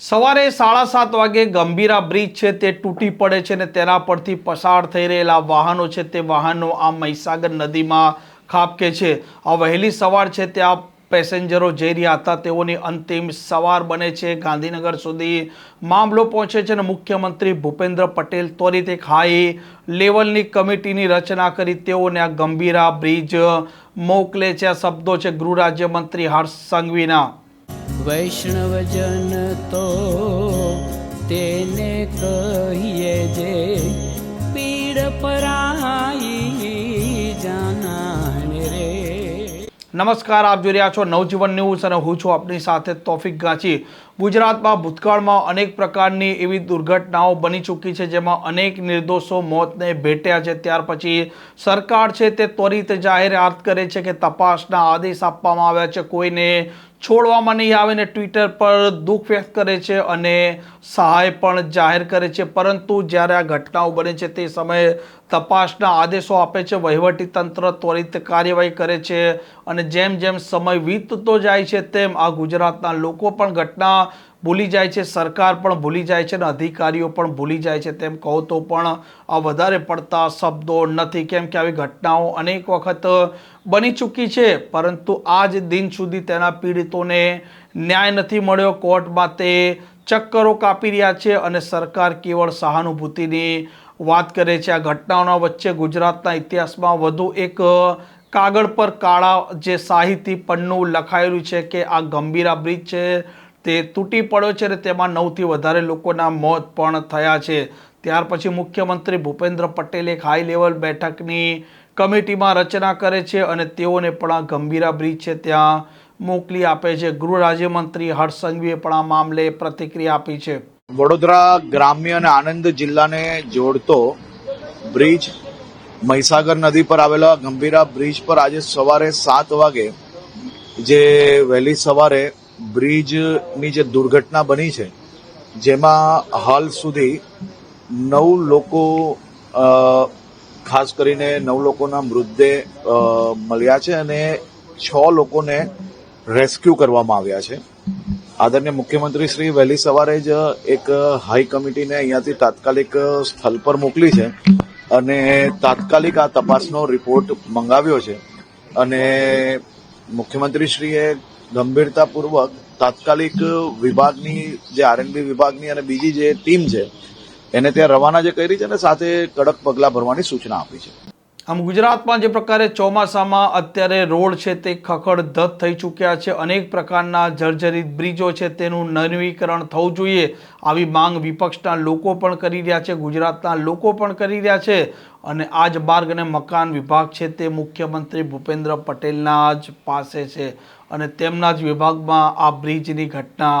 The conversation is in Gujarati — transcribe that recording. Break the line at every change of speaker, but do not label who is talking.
સવારે સાડા સાત વાગે ગંભીરા બ્રિજ છે, તે તૂટી પડે છે ને તેના પરથી પસાર થઈ રહેલા વાહનો છે, તે વાહનો આ મહીસાગર નદીમાં ખાબકે છે. આ વહેલી સવાર છે, ત્યાં પેસેન્જરો જઈ રહ્યા હતા. તેઓની અંતિમ સવાર બને છે. ગાંધીનગર સુધી મામલો પહોંચે છે અને મુખ્યમંત્રી ભૂપેન્દ્ર પટેલ ત્વરિત એક હાઈ લેવલની કમિટીની રચના કરી તેઓને આ ગંભીરા બ્રિજ મોકલે છે. આ શબ્દો છે ગૃહ રાજ્યમંત્રી હર્ષ સંઘવીના.
વૈષ્ણવજન તો તેને કહીએ જે પીડ પરાઈ જાનાને રે.
નમસ્કાર, આપ જોઈ રહ્યા છો નવજીવન ન્યૂઝ અને હું છું આપની સાથે તોફિક ગાંચી. ગુજરાતમાં ભૂતકાળમાં અનેક પ્રકારની એવી દુર્ઘટનાઓ બની ચૂકી છે, જેમાં અનેક નિર્દોષો મોતને ભેટ્યા છે. ત્યાર પછી સરકાર છે તે ત્વરિત જાહેરાત કરે છે કે તપાસના આદેશ આપવામાં આવ્યા છે. કોઈને છોડવામાં નહીં આવે ને ટ્વિટર પર દુઃખ વ્યક્ત કરે છે અને સહાય પણ જાહેર કરે છે. પરંતુ જ્યારે આ ઘટનાઓ બને છે તે સમયે તપાસના આદેશો આપે છે. વહીવટી તંત્ર ત્વરિત કાર્યવાહી કરે છે અને જેમ જેમ સમય વીતતો જાય છે તેમ આ ગુજરાતના લોકો પણ ઘટના ભૂલી જાય છે, સરકાર પણ ભૂલી જાય છે અને અધિકારીઓ પણ ભૂલી જાય છે. તેમ કહો તો પણ આ વધારે પડતા શબ્દો નથી. કેમ કે આવી ઘટનાઓ અનેક વખત બની ચૂકી છે. પરંતુ આજ દિન સુધી તેના પીડિતોને ન્યાય નથી મળ્યો. કોર્ટમાં તે ચક્કરો કાપી રહ્યા છે અને સરકાર કેવળ સહાનુભૂતિની વાત કરે છે. આ ઘટનાઓના વચ્ચે ગુજરાતના ઇતિહાસમાં વધુ એક કાગળ પર કાળા જે સાહિત્ય પન્નું લખાયેલું છે કે આ ગંભીરા બ્રિજ છે. તે તૂટી પડ્યો છે અને તેમાં નવથી વધારે લોકોના મોત પણ થયા છે. ત્યાર પછી મુખ્યમંત્રી ભૂપેન્દ્ર પટેલે એક હાઈ લેવલ બેઠકની કમિટીમાં રચના કરે છે અને તેઓને પણ આ ગંભીરા બ્રિજ છે ત્યાં મોકલી આપે છે. ગૃહ રાજ્યમંત્રી હર્ષ પણ આ મામલે પ્રતિક્રિયા આપી છે.
વડોદરા ગ્રામ્ય અને આણંદ જિલ્લાને જોડતો બ્રિજ મહીસાગર નદી પર આવેલા ગંભીરા બ્રિજ પર આજે સવારે સાત વાગે જે વહેલી સવારે બ્રિજની જે દુર્ઘટના બની છે, જેમાં હાલ સુધી નવ લોકો ખાસ કરીને નવ લોકોના મૃતદેહ મળ્યા છે અને છ લોકોને રેસ્ક્યુ કરવામાં આવ્યા છે. આદરણીય મુખ્યમંત્રી શ્રી, વહેલી સવારે જ એક હાઈ કમિટીને અહીંયાથી તાત્કાલિક સ્થળ પર મોકલી છે અને તાત્કાલિક આ તપાસનો રિપોર્ટ મંગાવ્યો છે. અને મુખ્યમંત્રીશ્રીએ ગંભીરતાપૂર્વક તાત્કાલિક વિભાગની, જે આરએનબી વિભાગની અને બીજી જે ટીમ છે, એને ત્યાં રવાના જે કરી છે અને સાથે કડક પગલાં ભરવાની સૂચના આપી છે.
આમ ગુજરાતમાં જે પ્રકારે ચોમાસામાં અત્યારે રોડ છે તે ખખડધજ થઈ ચૂક્યા છે. અનેક પ્રકારના જર્જરિત બ્રિજો છે તેનું નવીકરણ થવું જોઈએ. આવી માંગ વિપક્ષના લોકો પણ કરી રહ્યા છે, ગુજરાતના લોકો પણ કરી રહ્યા છે અને આ જ માર્ગ અને મકાન વિભાગ છે તે મુખ્યમંત્રી ભૂપેન્દ્ર પટેલના જ પાસે છે અને તેમના જ વિભાગમાં આ બ્રિજની ઘટના